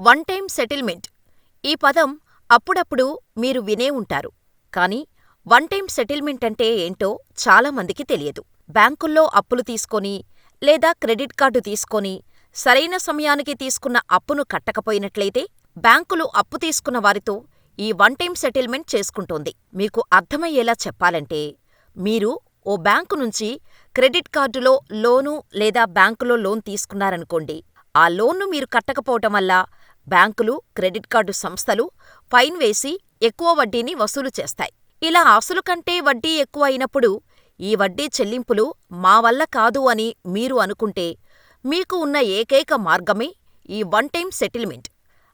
One time settlement ఈ పదం అప్పుడప్పుడు మీరు వినే ఉంటారు కానీ వన్ టైం సెటిల్మెంట్ అంటే ఏంటో చాలా మందికి తెలియదు. బ్యాంకుల్లో అప్పులు తీసుకొని లేదా క్రెడిట్ కార్డు తీసుకొని సరైన సమయానికి తీసుకున్న అప్పును కట్టకపోయినట్లయితే బ్యాంకులు అప్పు తీసుకున్న వారితో ఈ వన్ టైం సెటిల్మెంట్ చేసుకుంటోంది. మీకు అర్థమయ్యేలా చెప్పాలంటే మీరు ఓ బ్యాంకు నుంచి క్రెడిట్ కార్డులో లోను లేదా బ్యాంకులో లోన్ తీసుకున్నారనుకోండి. ఆ లోన్ను మీరు కట్టకపోవటం వల్ల బ్యాంకులు, క్రెడిట్ కార్డు సంస్థలు ఫైన్ వేసి ఎక్కువ వడ్డీని వసూలు చేస్తాయి. ఇలా అసలు కంటే వడ్డీ ఎక్కువ అయినప్పుడు ఈ వడ్డీ చెల్లింపులు మా వల్ల కాదు అని మీరు అనుకుంటే మీకు ఉన్న ఏకైక మార్గమే ఈ వన్ టైం సెటిల్మెంట్.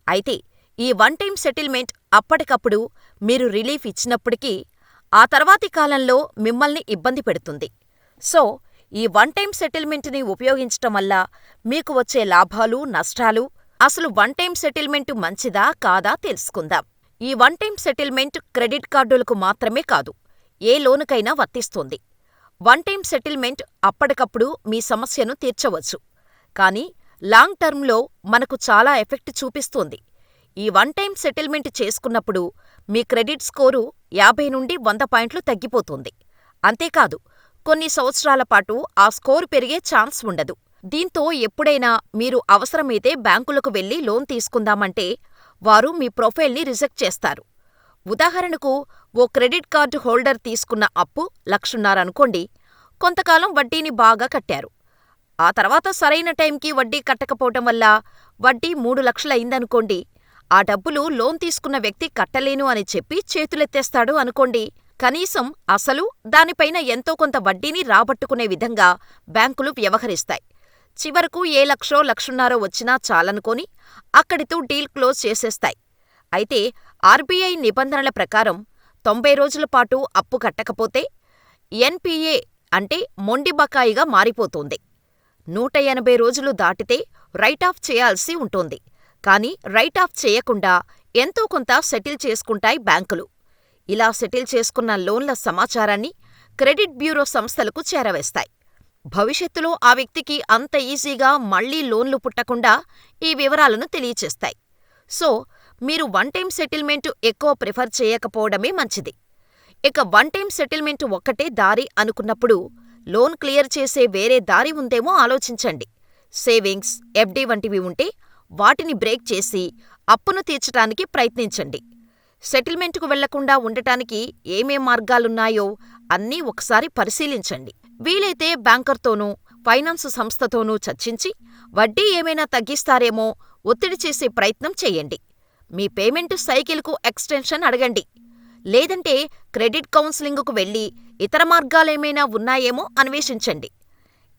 అయితే ఈ వన్ టైం సెటిల్మెంట్ అప్పటికప్పుడు మీరు రిలీఫ్ ఇచ్చినప్పటికీ ఆ తర్వాతి కాలంలో మిమ్మల్ని ఇబ్బంది పెడుతుంది. సో ఈ వన్ టైం సెటిల్మెంట్ని ఉపయోగించటం వల్ల మీకు వచ్చే లాభాలు, నష్టాలు, అసలు వన్ టైం సెటిల్మెంట్ మంచిదా కాదా తెలుసుకుందాం. ఈ వన్ టైం సెటిల్మెంట్ క్రెడిట్ కార్డులకు మాత్రమే కాదు, ఏ లోనుకైనా వర్తిస్తుంది. వన్ టైం సెటిల్మెంట్ అప్పటికప్పుడు మీ సమస్యను తీర్చవచ్చు. కానీ లాంగ్ టర్మ్లో మనకు చాలా ఎఫెక్ట్ చూపిస్తుంది. ఈ వన్ టైం సెటిల్మెంట్ చేసుకున్నప్పుడు మీ క్రెడిట్ స్కోరు యాభై నుండి వంద పాయింట్లు తగ్గిపోతుంది. అంతేకాదు కొన్ని సంవత్సరాల పాటు ఆ స్కోరు పెరిగే ఛాన్స్ ఉండదు. దీంతో ఎప్పుడైనా మీరు అవసరమైతే బ్యాంకులకు వెళ్ళి లోన్ తీసుకుందామంటే వారు మీ ప్రొఫైల్ని రిజెక్ట్ చేస్తారు. ఉదాహరణకు ఓ క్రెడిట్ కార్డు హోల్డర్ తీసుకున్న అప్పు లక్షన్నారనుకోండి కొంతకాలం వడ్డీని బాగా కట్టారు. ఆ తర్వాత సరైన టైంకి వడ్డీ కట్టకపోవటం వల్ల వడ్డీ మూడు లక్షలయిందనుకోండి. ఆ డబ్బులు లోన్ తీసుకున్న వ్యక్తి కట్టలేను అని చెప్పి చేతులెత్తేస్తాడు అనుకోండి. కనీసం అసలు, దానిపైన ఎంతో కొంత వడ్డీని రాబట్టుకునే విధంగా బ్యాంకులు వ్యవహరిస్తాయి. చివరకు ఏ లక్షో లక్షన్నారో వచ్చినా చాలనుకొని అక్కడితో డీల్ క్లోజ్ చేసేస్తాయి. అయితే ఆర్బీఐ నిబంధనల ప్రకారం తొంభై రోజుల పాటు అప్పు కట్టకపోతే ఎన్పీఏ అంటే మొండి బకాయిగా మారిపోతుంది. నూట ఎనభై రోజులు దాటితే రైట్ ఆఫ్ చేయాల్సి ఉంటుంది. కానీ రైట్ ఆఫ్ చేయకుండా ఎంతో కొంత సెటిల్ చేసుకుంటాయి బ్యాంకులు. ఇలా సెటిల్ చేసుకున్న లోన్ల సమాచారాన్ని క్రెడిట్ బ్యూరో సంస్థలకు చేరవేస్తాయి. భవిష్యత్తులో ఆ వ్యక్తికి అంత ఈజీగా మళ్ళీ లోన్లు పుట్టకుండా ఈ వివరాలను తెలియచేస్తాయి. సో మీరు వన్ టైం సెటిల్మెంట్ ఎక్కువ ప్రిఫర్ చేయకపోవడమే మంచిది. ఇక వన్ టైం సెటిల్మెంట్ ఒక్కటే దారి అనుకున్నప్పుడు లోన్ క్లియర్ చేసే వేరే దారి ఉందేమో ఆలోచించండి. సేవింగ్స్, ఎఫ్డీ వంటివి ఉంటే వాటిని బ్రేక్ చేసి అప్పును తీర్చటానికి ప్రయత్నించండి. సెటిల్మెంటుకు వెళ్ళకుండా ఉండటానికి ఏమేం మార్గాలున్నాయో అన్నీ ఒకసారి పరిశీలించండి. వీలైతే బ్యాంకర్తోనూ, ఫైనాన్సు సంస్థతోనూ చర్చించి వడ్డీ ఏమైనా తగ్గిస్తారేమో ఒత్తిడి చేసే ప్రయత్నం చేయండి మీ పేమెంట్ సైకిల్కు ఎక్స్టెన్షన్ అడగండి. లేదంటే క్రెడిట్ కౌన్సిలింగుకు వెళ్ళి ఇతర మార్గాలేమైనా ఉన్నాయేమో అన్వేషించండి.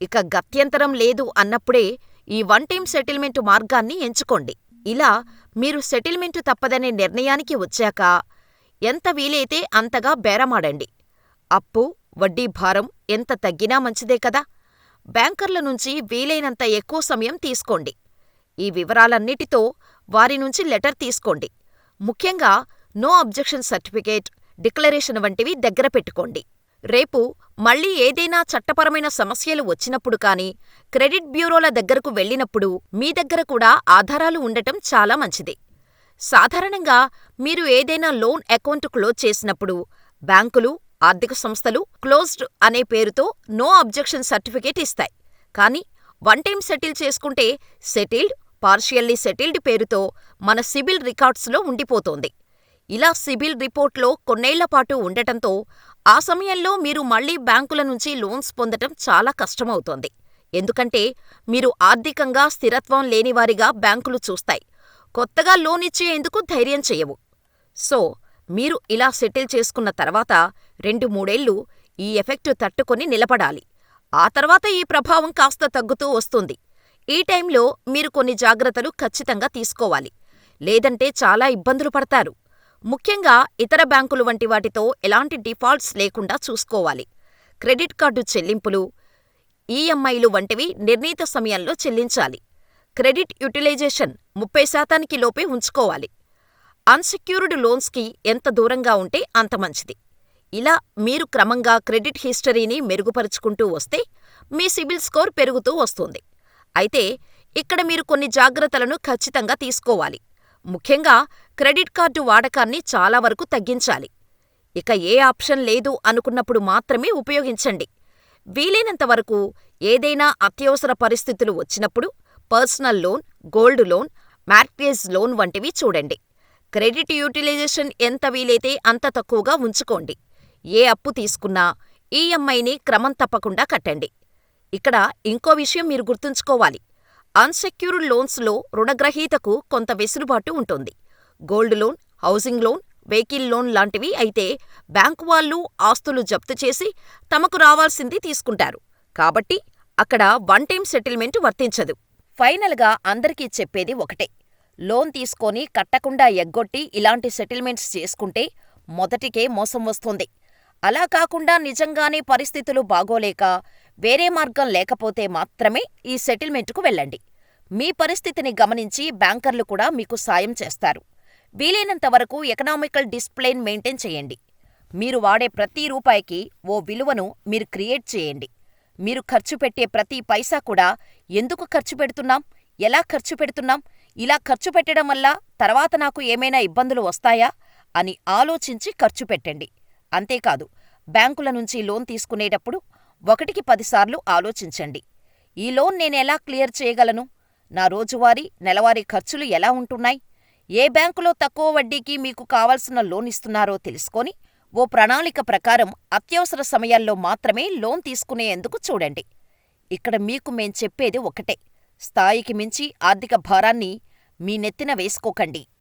ఇక గత్యంతరం లేదు అన్నప్పుడే ఈ వన్ టైం సెటిల్మెంటు మార్గాన్ని ఎంచుకోండి. ఇలా మీరు సెటిల్మెంటు తప్పదనే నిర్ణయానికి వచ్చాక ఎంత వీలైతే అంతగా బేరమాడండి. అప్పు, వడ్డీ భారం ఎంత తగ్గినా మంచిదే కదా. బ్యాంకర్ల నుంచి వీలైనంత ఎక్కువ సమయం తీసుకోండి. ఈ వివరాలన్నిటితో వారి నుంచి లెటర్ తీసుకోండి. ముఖ్యంగా నో అబ్జెక్షన్ సర్టిఫికేట్, డిక్లరేషన్ వంటివి దగ్గర పెట్టుకోండి. రేపు మళ్ళీ ఏదైనా చట్టపరమైన సమస్యలు వచ్చినప్పుడు కానీ, క్రెడిట్ బ్యూరోల దగ్గరకు వెళ్ళినప్పుడు మీ దగ్గర కూడా ఆధారాలు ఉండటం చాలా మంచిది. సాధారణంగా మీరు ఏదైనా లోన్ అకౌంట్ క్లోజ్ చేసినప్పుడు బ్యాంకులు, ఆర్థిక సంస్థలు క్లోజ్డ్ అనే పేరుతో నో అబ్జెక్షన్ సర్టిఫికేట్ ఇస్తాయి. కానీ వన్ టైం సెటిల్ చేసుకుంటే సెటిల్డ్, పార్షియల్లీ సెటిల్డ్ పేరుతో మన సిబిల్ రికార్డ్స్లో ఉండిపోతోంది. ఇలా సిబిల్ రిపోర్ట్లో కొన్నేళ్ళపాటు ఉండటంతో ఆ సమయంలో మీరు మళ్ళీ బ్యాంకుల నుంచి లోన్స్ పొందటం చాలా కష్టమవుతోంది. ఎందుకంటే మీరు ఆర్థికంగా స్థిరత్వం లేనివారిగా బ్యాంకులు చూస్తాయి. కొత్తగా లోన్ ఇచ్చేందుకు ధైర్యం చెయ్యవు. సో మీరు ఇలా సెటిల్ చేసుకున్న తర్వాత రెండు మూడేళ్ళు ఈ ఎఫెక్ట్ తట్టుకొని నిలబడాలి. ఆ తర్వాత ఈ ప్రభావం కాస్త తగ్గుతూ వస్తుంది. ఈ టైంలో మీరు కొన్ని జాగ్రత్తలు ఖచ్చితంగా తీసుకోవాలి. లేదంటే చాలా ఇబ్బందులు పడతారు. ముఖ్యంగా ఇతర బ్యాంకులు వంటి వాటితో ఎలాంటి డిఫాల్ట్స్ లేకుండా చూసుకోవాలి. క్రెడిట్ కార్డు చెల్లింపులు, ఈఎంఐలు వంటివి నిర్ణీత సమయంలో చెల్లించాలి. క్రెడిట్ యుటిలైజేషన్ ముప్పై శాతానికి లోపే ఉంచుకోవాలి. అన్సెక్యూర్డ్ లోన్స్కి ఎంత దూరంగా ఉంటే అంత మంచిది. ఇలా మీరు క్రమంగా క్రెడిట్ హిస్టరీని మెరుగుపరుచుకుంటూ వస్తే మీ సిబిల్ స్కోర్ పెరుగుతూ వస్తుంది. అయితే ఇక్కడ మీరు కొన్ని జాగ్రత్తలను ఖచ్చితంగా తీసుకోవాలి. ముఖ్యంగా క్రెడిట్ కార్డు వాడకాన్ని చాలా వరకు తగ్గించాలి. ఇక ఏ ఆప్షన్ లేదు అనుకున్నప్పుడు మాత్రమే ఉపయోగించండి. వీలైనంత వరకు ఏదైనా అత్యవసర పరిస్థితులు వచ్చినప్పుడు personal loan, gold loan, mortgage loan వంటివి చూడండి. క్రెడిట్ యూటిలైజేషన్ ఎంత వీలైతే అంత తక్కువగా ఉంచుకోండి. ఏ అప్పు తీసుకున్నా ఈఎంఐని క్రమం తప్పకుండా కట్టండి. ఇక్కడ ఇంకో విషయం మీరు గుర్తుంచుకోవాలి. అన్సెక్యూర్డ్ లోన్స్లో రుణగ్రహీతకు కొంత వెసులుబాటు ఉంటుంది. Gold loan, housing loan, vehicle loan లాంటివి అయితే బ్యాంకు వాళ్ళు ఆస్తులు జప్తు చేసి తమకు రావాల్సింది తీసుకుంటారు. కాబట్టి అక్కడ వన్ టైం సెటిల్మెంట్ వర్తించదు. ఫైనల్గా అందరికీ చెప్పేది ఒకటే. లోన్ తీసుకొని కట్టకుండా ఎగ్గొట్టి ఇలాంటి సెటిల్మెంట్స్ చేసుకుంటే మొదటికే మోసం వస్తుంది. అలా కాకుండా నిజంగానే పరిస్థితులు బాగోలేక, వేరే మార్గం లేకపోతే మాత్రమే ఈ సెటిల్మెంటుకు వెళ్ళండి. మీ పరిస్థితిని గమనించి బ్యాంకర్లు కూడా మీకు సాయం చేస్తారు. వీలైనంత వరకు ఎకనామికల్ డిస్ప్లేన్ మెయింటైన్ చేయండి. మీరు వాడే ప్రతి రూపాయికి ఓ విలువను మీరు క్రియేట్ చేయండి. మీరు ఖర్చు పెట్టే ప్రతి పైసా కూడా ఎందుకు ఖర్చు పెడుతున్నాం, ఎలా ఖర్చు పెడుతున్నాం, ఇలా ఖర్చు పెట్టడం వల్ల తర్వాత నాకు ఏమైనా ఇబ్బందులు వస్తాయా అని ఆలోచించి ఖర్చు పెట్టండి. అంతేకాదు బ్యాంకుల నుంచి లోన్ తీసుకునేటప్పుడు ఒకటికి పదిసార్లు ఆలోచించండి. ఈ లోన్ నేనెలా క్లియర్ చేయగలను? నా రోజువారీ, నెలవారీ ఖర్చులు ఎలా ఉంటున్నాయి? ఏ బ్యాంకులో తక్కువ వడ్డీకి మీకు కావలసిన లోన్ ఇస్తున్నారో తెలుసుకొని ఓ ప్రణాళిక ప్రకారం అత్యవసర సమయాల్లో మాత్రమే లోన్ తీసుకునేందుకు చూడండి. ఇక్కడ మీకు మేం చెప్పేది ఒకటే. స్థాయికి మించి ఆర్థిక భారాన్ని మీ నెత్తిన వేసుకోకండి.